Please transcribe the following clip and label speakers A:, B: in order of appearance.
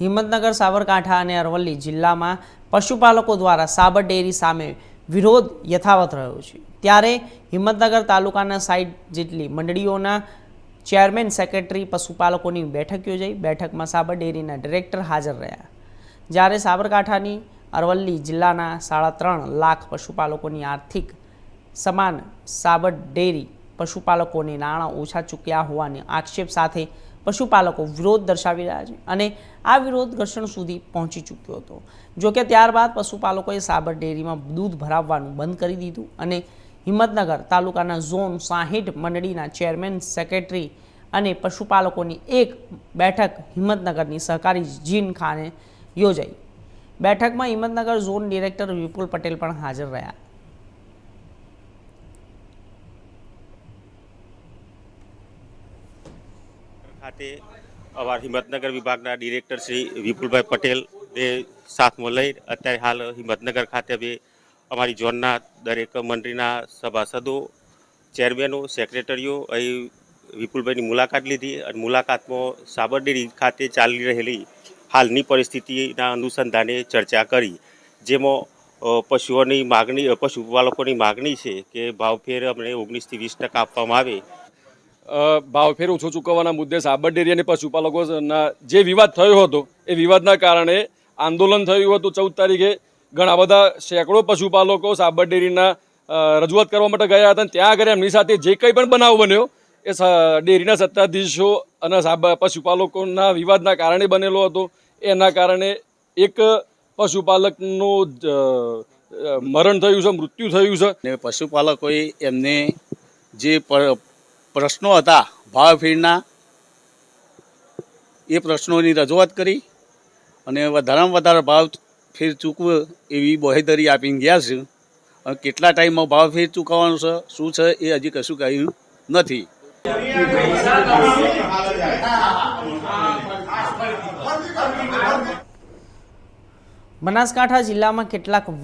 A: હિંમતનગર, સાબરકાંઠા અને અરવલ્લી જિલ્લામાં પશુપાલકો દ્વારા સાબર ડેરી સામે વિરોધ યથાવત રહ્યો છે. ત્યારે હિંમતનગર તાલુકાના સાઈઠ જેટલી મંડળીઓના ચેરમેન, સેક્રેટરી, પશુપાલકોની બેઠક યોજાઈ બેઠકમાં સાબર ડેરીના ડિરેક્ટર હાજર રહ્યા. જ્યારે સાબરકાંઠાની અરવલ્લી જિલ્લાના સાડા ત્રણ લાખ પશુપાલકોની આર્થિક સમાન સાબર ડેરી પશુપાલકોને નાણાં ઓછા ચૂક્યા હોવાની આક્ષેપ સાથે પશુપાલકો વિરોધ દર્શાવી રહ્યા છે અને આ વિરોધ ઘર્ષણ સુધી પહોંચી ચૂક્યો હતો. જોકે ત્યારબાદ પશુપાલકોએ સાબર ડેરીમાં દૂધ ભરાવવાનું બંધ કરી દીધું અને હિંમતનગર તાલુકાના ઝોન સાહીઠ મંડળીના ચેરમેન, સેક્રેટરી અને પશુપાલકોની એક બેઠક હિંમતનગરની સહકારી જીન ખાને યોજાઈ. બેઠકમાં હિંમતનગર ઝોન ડિરેક્ટર વિપુલ પટેલ પણ હાજર રહ્યા.
B: ખાતે અમારા હિંમતનગર વિભાગના ડિરેક્ટર શ્રી વિપુલભાઈ પટેલ એ સાથમાં લઈ અત્યારે હાલ હિંમતનગર ખાતે હવે અમારી ઝોનના દરેક મંત્રીના સભાસદો, ચેરમેનો, સેક્રેટરીઓ અહીં વિપુલભાઈની મુલાકાત લીધી અને મુલાકાતમાં સાબરડેરી ખાતે ચાલી રહેલી હાલની પરિસ્થિતિના અનુસંધાને ચર્ચા કરી. જેમાં પશુઓની માગણી પશુપાલકોની માગણી છે કે ભાવફેર અમને ઓગણીસથી વીસ ટકા આપવામાં આવે.
C: ભાવફેર ઓછો ચૂકવવાના મુદ્દે સાબર ડેરી અને પશુપાલકોના જે વિવાદ થયો હતો, એ વિવાદના કારણે આંદોલન થયું હતું ચૌદ તારીખે. ઘણા બધા સેંકડો પશુપાલકો સાબર ડેરીના રજૂઆત કરવા માટે ગયા હતા ત્યાં આગળ એમની સાથે જે કંઈ પણ બનાવ બન્યો, એ ડેરીના સત્તાધીશો અને પશુપાલકોના વિવાદના કારણે બનેલો હતો. એના કારણે એક પશુપાલકનું મરણ થયું છે, મૃત્યુ થયું છે.
D: પશુપાલકોએ એમને જે પ્રશ્નો હતા ભાવફેરના એ પ્રશ્નોની રજૂઆત કરી અને વધારામાં વધારે ભાવ ફેર ચૂકવે એવી બોહેદરી આપીને ગયા છે. અને કેટલા ટાઈમમાં ભાવ ફેર ચૂકવવાનું છે, શું છે, એ હજી કશું કહ્યું નથી.
A: બનાસકાંઠા જિલ્લામાં કેટલાક